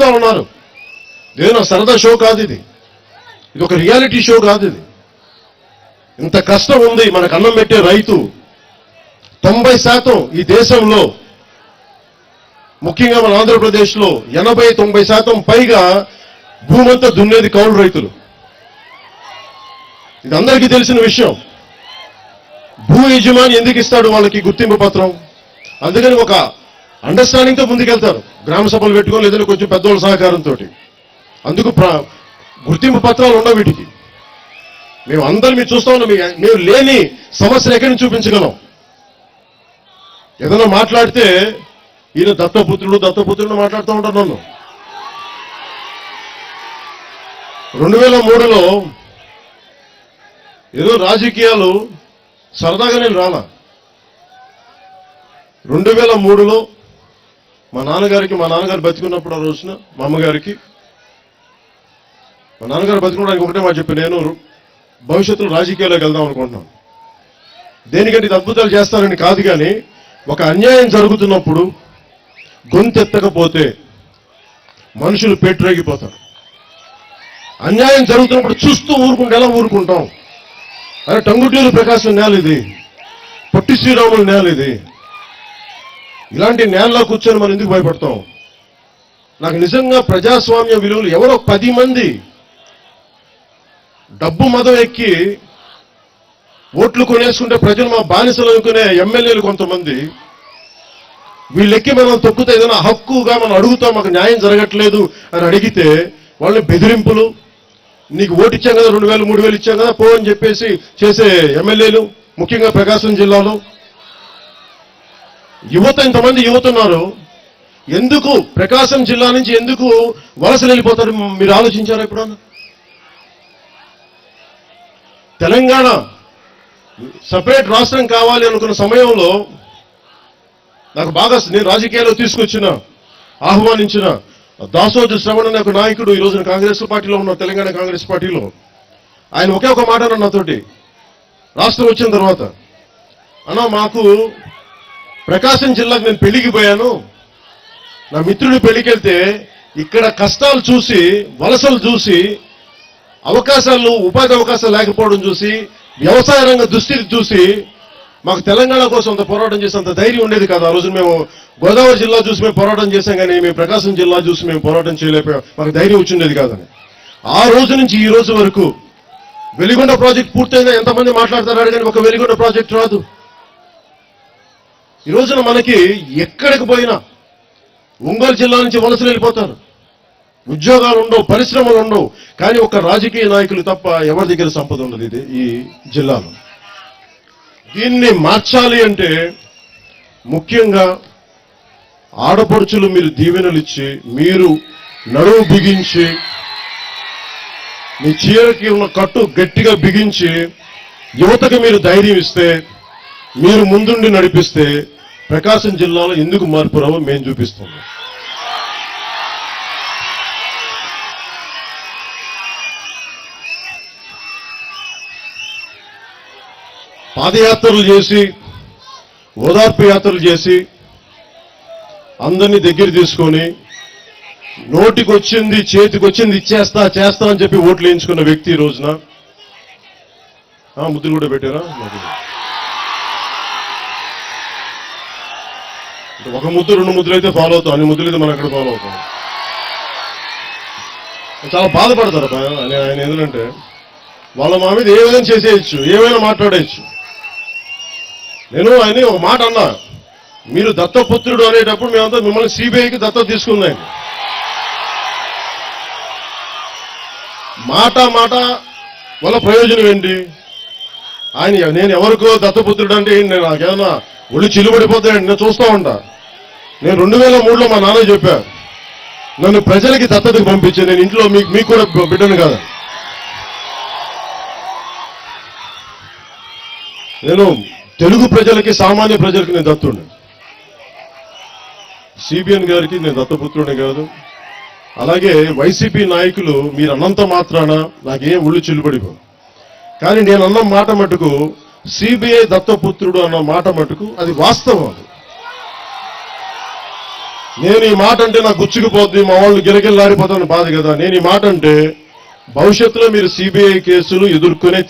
చూస్తా ఉన్నారు. ఇదేనా సరదా షో కాదు ఇది. ఇది ఒక రియాలిటీ షో కాదు ఇది. ఇంత కష్టం ఉంది మనకు అన్నం పెట్టే రైతు. తొంభై శాతం ఈ దేశంలో ముఖ్యంగా మన ఆంధ్రప్రదేశ్లో ఎనభై తొంభై శాతం పైగా భూమంతా దున్నేది కౌలు రైతులు. ఇది అందరికీ తెలిసిన విషయం. భూ యజమాని ఎందుకు ఇస్తాడు వాళ్ళకి గుర్తింపు పత్రం? అందుకని ఒక అండర్స్టాండింగ్తో ముందుకెళ్తారు. గ్రామ సభలు పెట్టుకొని లేదంటే కొంచెం పెద్దవాళ్ళ సహకారంతో అందుకు గుర్తింపు పత్రాలు ఉండవు వీటికి. మేము అందరం మీరు చూస్తా ఉన్నాం. మేము లేని సమస్యలు ఎక్కడి నుంచి చూపించగలం? ఏదైనా మాట్లాడితే ఈయన దత్తపుత్రుడు దత్తపుత్రుడు మాట్లాడుతూ ఉంటాను నన్ను. రెండు వేల మూడులో ఏదో రాజకీయాలు సరదాగా నేను రాలా. రెండు వేల మూడులో మా నాన్నగారికి మా నాన్నగారు బతికున్నప్పుడు ఆ రోజున మా అమ్మగారికి మా నాన్నగారు బతికున్నాడానికి ఒకటే మాట చెప్పి నేను భవిష్యత్తులో రాజకీయాల్లోకి వెళ్దాం అనుకుంటున్నాను. దేనికంటే ఇది అద్భుతాలు చేస్తారని కాదు కానీ ఒక అన్యాయం జరుగుతున్నప్పుడు గొంతెత్తకపోతే మనుషులు పెట్టురేగిపోతారు అన్యాయం జరుగుతున్నప్పుడు చూస్తూ ఊరుకుంటే ఎలా ఊరుకుంటాం? అరే టంగుటూరు ప్రకాశం నేల ఇది పొట్టి శ్రీరాములు నేల ఇది. ఇలాంటి నేలలో కూర్చొని మనం ఎందుకు భయపడతాం? నాకు నిజంగా ప్రజాస్వామ్య విలువలు ఎవరో పది మంది డబ్బు మదం ఎక్కి ఓట్లు కొనేసుకుంటే ప్రజలు మా బానిసలు అనుకునే ఎమ్మెల్యేలు కొంతమంది. వీళ్ళెక్కి మనం తొక్కుతే ఏదైనా హక్కుగా మనం అడుగుతాం మాకు న్యాయం జరగట్లేదు అని అడిగితే వాళ్ళని బెదిరింపులు. నీకు ఓటు ఇచ్చాం కదా రెండు వేలు మూడు వేలు ఇచ్చాం కదా పో అని చెప్పేసి చేసే ఎమ్మెల్యేలు ముఖ్యంగా ప్రకాశం జిల్లాలో. యువత ఇంతమంది యువత ఉన్నారు ఎందుకు? ప్రకాశం జిల్లా నుంచి ఎందుకు వలసలు వెళ్ళిపోతారు? మీరు ఆలోచించారా ఎప్పుడన్నా? తెలంగాణ సపరేట్ రాష్ట్రం కావాలి అనుకున్న సమయంలో నాకు బాగా నేను రాజకీయాల్లో తీసుకొచ్చిన ఆహ్వానించిన దాసోజు శ్రవణ్ అనే ఒక నాయకుడు ఈ రోజున కాంగ్రెస్ పార్టీలో ఉన్న తెలంగాణ కాంగ్రెస్ పార్టీలో. ఆయన ఒకే ఒక మాట అన్న నాతోటి. రాష్ట్రం వచ్చిన తర్వాత అన్న మాకు ప్రకాశం జిల్లాకు నేను పెళ్ళికి పోయాను. నా మిత్రుడి పెళ్ళికెళ్తే ఇక్కడ కష్టాలు చూసి వలసలు చూసి అవకాశాలు ఉపాధి అవకాశాలు లేకపోవడం చూసి వ్యవసాయ రంగ దుస్థితి చూసి మాకు తెలంగాణ కోసం అంత పోరాటం చేసేంత ధైర్యం ఉండేది కాదు. ఆ రోజు మేము గోదావరి జిల్లా చూసి మేము పోరాటం చేశాం కానీ మేము ప్రకాశం జిల్లా చూసి మేము పోరాటం చేయలేకపోయాం. మాకు ధైర్యం వచ్చిండేది కాదని. ఆ రోజు నుంచి ఈ రోజు వరకు వెలిగొండ ప్రాజెక్ట్ పూర్తయిందా? ఎంతమంది మాట్లాడతారు? కానీ ఒక వెలిగొండ ప్రాజెక్ట్ రాదు. ఈ రోజున మనకి ఎక్కడికి పోయినా ఒంగోలు జిల్లా నుంచి వలసలు వెళ్ళిపోతారు. ఉద్యోగాలు ఉండవు పరిశ్రమలు ఉండవు. కానీ ఒక రాజకీయ నాయకులు తప్ప ఎవరి దగ్గర సంపద ఉండదు ఇది ఈ జిల్లాలో. దీన్ని మార్చాలి అంటే ముఖ్యంగా ఆడపడుచులు మీరు దీవెనలు ఇచ్చి మీరు నడువు బిగించి మీ చీరకి ఉన్న కట్టు గట్టిగా బిగించి యువతకు మీరు ధైర్యం ఇస్తే మీరు ముందుండి నడిపిస్తే ప్రకాశం జిల్లాలో ఎందుకు మార్పు రావో మేము చూపిస్తున్నాం పాదయాత్రలు చేసి ఓదార్పు యాత్రలు చేసి అందరినీ దగ్గర తీసుకొని నోటికొచ్చింది చేతికొచ్చింది చేతికి వచ్చింది ఇచ్చేస్తా చేస్తా అని చెప్పి ఓట్లు వేయించుకున్న వ్యక్తి ఈ రోజున. ముద్దులు కూడా పెట్టారా? ఒక ముద్దు రెండు ముద్దులు అయితే ఫాలో అవుతాం. అన్ని ముద్దులు అయితే మనం ఎక్కడ ఫాలో అవుతాం. చాలా బాధపడతారు ఆయన ఆయన ఎందుకంటే వాళ్ళ మా మీద ఏ విధంగా చేసేయచ్చు ఏమైనా మాట్లాడేయచ్చు. నేను ఆయన ఒక మాట అన్నా మీరు దత్తపుత్రుడు అనేటప్పుడు మేమంతా మిమ్మల్ని సిబిఐకి దత్త తీసుకుందాం. మాట మాట వల్ల ప్రయోజనం ఏంటి? ఆయన నేను ఎవరికో దత్తపుత్రుడు అంటే ఏంటి? నేను నాకేమన్నా ఒళ్ళు చిల్లుబడిపోతాయండి నేను చూస్తూ ఉంటా. నేను రెండు వేల మూడులో మా నాన్న చెప్పా నన్ను ప్రజలకి దత్తతకు పంపించే నేను ఇంట్లో మీకు మీకు కూడా బిడ్డను కాదు. నేను తెలుగు ప్రజలకి సామాన్య ప్రజలకి నేను దత్తుడిని సిబిఎన్ గారికి నేను దత్తపుత్రుడే కాదు. అలాగే వైసీపీ నాయకులు మీరు అన్నంత మాత్రాన నాకేం ఒళ్ళు చిల్లుబడిపో కానీ నేను అన్న మాట మటుకు సిబిఐ దత్తపుత్రుడు అన్న మాట మటుకు అది వాస్తవం అది. నేను ఈ మాట అంటే నాకు గుచ్చుకుపోద్ది మా వాళ్ళు గిలగిల్లాడిపోతాను బాధ కదా. నేను ఈ మాట అంటే భవిష్యత్తులో మీరు సిబిఐ కేసులు ఎదుర్కొనే